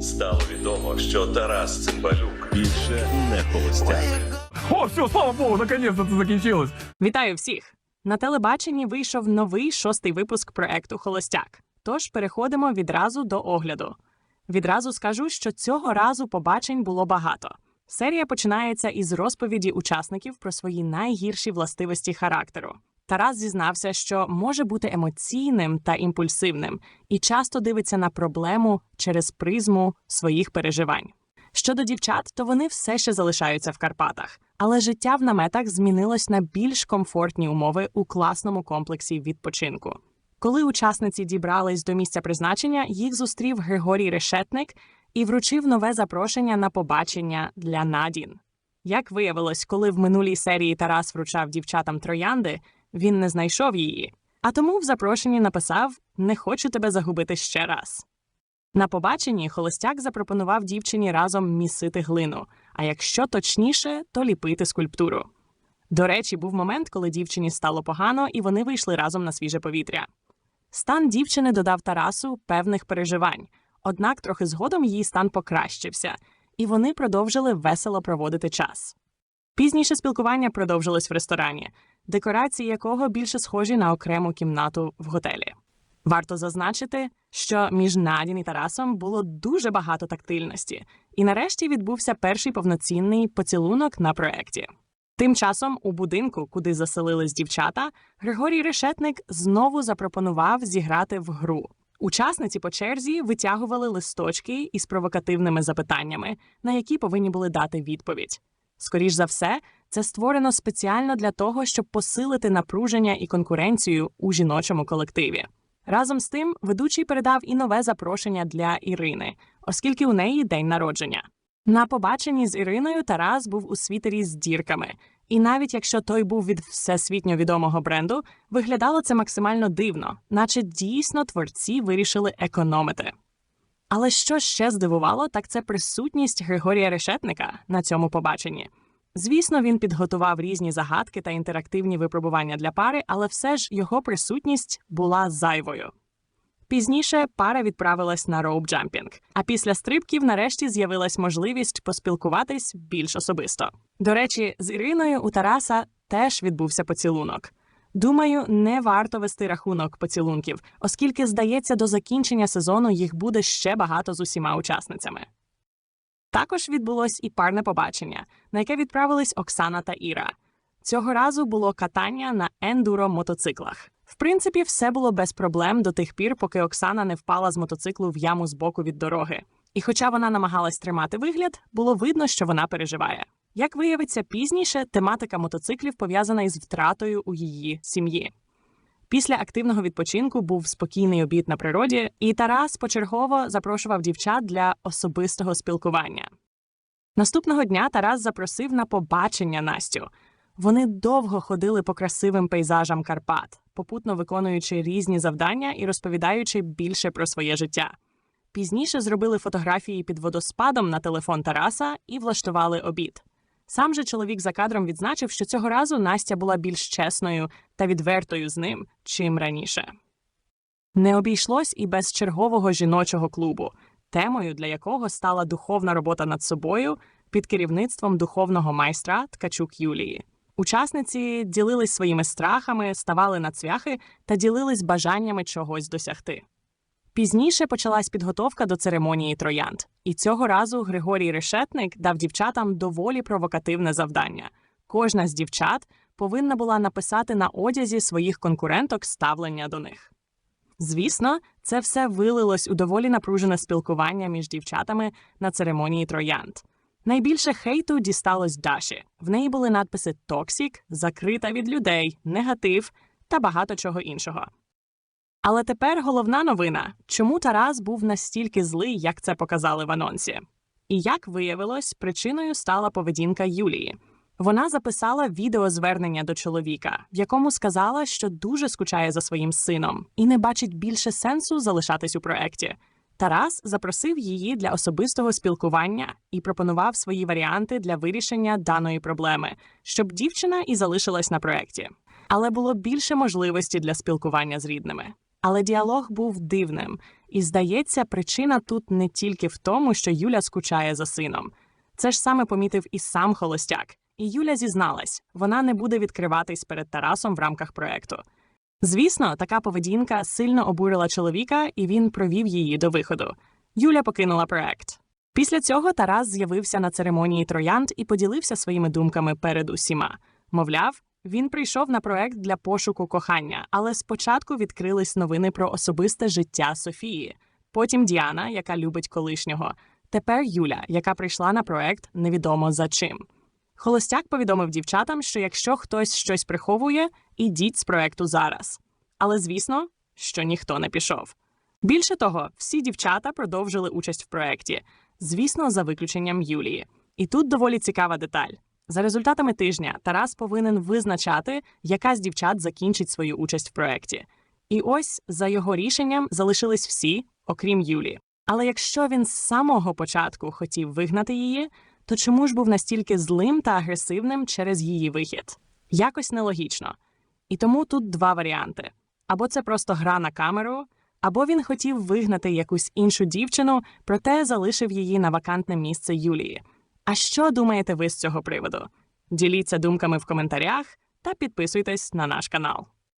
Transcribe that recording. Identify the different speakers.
Speaker 1: Стало відомо, що Тарас Цимбалюк більше не холостяк.
Speaker 2: О, все, слава богу, наконец-то це закінчилось.
Speaker 3: Вітаю всіх! На телебаченні вийшов новий шостий випуск проекту Холостяк. Тож переходимо відразу до огляду. Відразу скажу, що цього разу побачень було багато. Серія починається із розповіді учасників про свої найгірші властивості характеру. Тарас зізнався, що може бути емоційним та імпульсивним і часто дивиться на проблему через призму своїх переживань. Щодо дівчат, то вони все ще залишаються в Карпатах, але життя в наметах змінилось на більш комфортні умови у класному комплексі відпочинку. Коли учасниці дібрались до місця призначення, їх зустрів Григорій Решетник і вручив нове запрошення на побачення для Надін. Як виявилось, коли в минулій серії Тарас вручав дівчатам троянди, він не знайшов її, а тому в запрошенні написав Не хочу тебе загубити ще раз. На побаченні холостяк запропонував дівчині разом місити глину, а якщо точніше, то ліпити скульптуру. До речі, був момент, коли дівчині стало погано, і вони вийшли разом на свіже повітря. Стан дівчини додав Тарасу певних переживань, однак трохи згодом її стан покращився, і вони продовжили весело проводити час. Пізніше спілкування продовжилось в ресторані, декорації якого більше схожі на окрему кімнату в готелі. Варто зазначити, що між Надін і Тарасом було дуже багато тактильності, і нарешті відбувся перший повноцінний поцілунок на проєкті. Тим часом у будинку, куди заселились дівчата, Григорій Решетник знову запропонував зіграти в гру. Учасниці по черзі витягували листочки із провокативними запитаннями, на які повинні були дати відповідь. Скоріш за все, це створено спеціально для того, щоб посилити напруження і конкуренцію у жіночому колективі. Разом з тим, ведучий передав і нове запрошення для Ірини, оскільки у неї день народження. На побаченні з Іриною Тарас був у світері з дірками, і навіть якщо той був від всесвітньо відомого бренду, виглядало це максимально дивно, наче дійсно творці вирішили економити. Але що ще здивувало, так це присутність Григорія Решетника на цьому побаченні. Звісно, він підготував різні загадки та інтерактивні випробування для пари, але все ж його присутність була зайвою. Пізніше пара відправилась на роуп-джампінг, а після стрибків нарешті з'явилась можливість поспілкуватись більш особисто. До речі, з Іриною у Тараса теж відбувся поцілунок. Думаю, не варто вести рахунок поцілунків, оскільки, здається, до закінчення сезону їх буде ще багато з усіма учасницями. Також відбулось і парне побачення, на яке відправились Оксана та Іра. Цього разу було катання на ендуро мотоциклах. В принципі, все було без проблем до тих пір, поки Оксана не впала з мотоциклу в яму збоку від дороги. І хоча вона намагалась тримати вигляд, було видно, що вона переживає. Як виявиться пізніше, тематика мотоциклів пов'язана із втратою у її сім'ї. Після активного відпочинку був спокійний обід на природі, і Тарас почергово запрошував дівчат для особистого спілкування. Наступного дня Тарас запросив на побачення Настю. Вони довго ходили по красивим пейзажам Карпат, попутно виконуючи різні завдання і розповідаючи більше про своє життя. Пізніше зробили фотографії під водоспадом на телефон Тараса і влаштували обід. Сам же чоловік за кадром відзначив, що цього разу Настя була більш чесною та відвертою з ним, чим раніше. Не обійшлось і без чергового жіночого клубу, темою для якого стала духовна робота над собою під керівництвом духовного майстра Ткачук Юлії. Учасниці ділились своїми страхами, ставали на цвяхи та ділились бажаннями чогось досягти. Пізніше почалась підготовка до церемонії троянд, і цього разу Григорій Решетник дав дівчатам доволі провокативне завдання. Кожна з дівчат повинна була написати на одязі своїх конкуренток ставлення до них. Звісно, це все вилилось у доволі напружене спілкування між дівчатами на церемонії троянд. Найбільше хейту дісталось Даші. В неї були надписи Токсік, закрита від людей, негатив та багато чого іншого. Але тепер головна новина: чому Тарас був настільки злий, як це показали в анонсі? І як виявилось, причиною стала поведінка Юлії. Вона записала відеозвернення до чоловіка, в якому сказала, що дуже скучає за своїм сином і не бачить більше сенсу залишатись у проекті. Тарас запросив її для особистого спілкування і пропонував свої варіанти для вирішення даної проблеми, щоб дівчина і залишилась на проекті. Але було більше можливості для спілкування з рідними. Але діалог був дивним, і здається, причина тут не тільки в тому, що Юля скучає за сином. Це ж саме помітив і сам холостяк. І Юля зізналась, вона не буде відкриватись перед Тарасом в рамках проекту. Звісно, така поведінка сильно обурила чоловіка, і він провів її до виходу. Юля покинула проект. Після цього Тарас з'явився на церемонії троянд і поділився своїми думками перед усіма. Мовляв, він прийшов на проект для пошуку кохання, але спочатку відкрились новини про особисте життя Софії. Потім Діана, яка любить колишнього. Тепер Юля, яка прийшла на проект невідомо за чим. Холостяк повідомив дівчатам, що якщо хтось щось приховує, ідіть з проекту зараз. Але звісно, що ніхто не пішов. Більше того, всі дівчата продовжили участь в проекті, звісно, за виключенням Юлії. І тут доволі цікава деталь. За результатами тижня Тарас повинен визначати, яка з дівчат закінчить свою участь в проекті. І ось за його рішенням залишились всі, окрім Юлі. Але якщо він з самого початку хотів вигнати її, то чому ж був настільки злим та агресивним через її вихід? Якось нелогічно. І тому тут два варіанти: або це просто гра на камеру, або він хотів вигнати якусь іншу дівчину, проте залишив її на вакантне місце Юлії. А що думаєте ви з цього приводу? Діліться думками в коментарях та підписуйтесь на наш канал.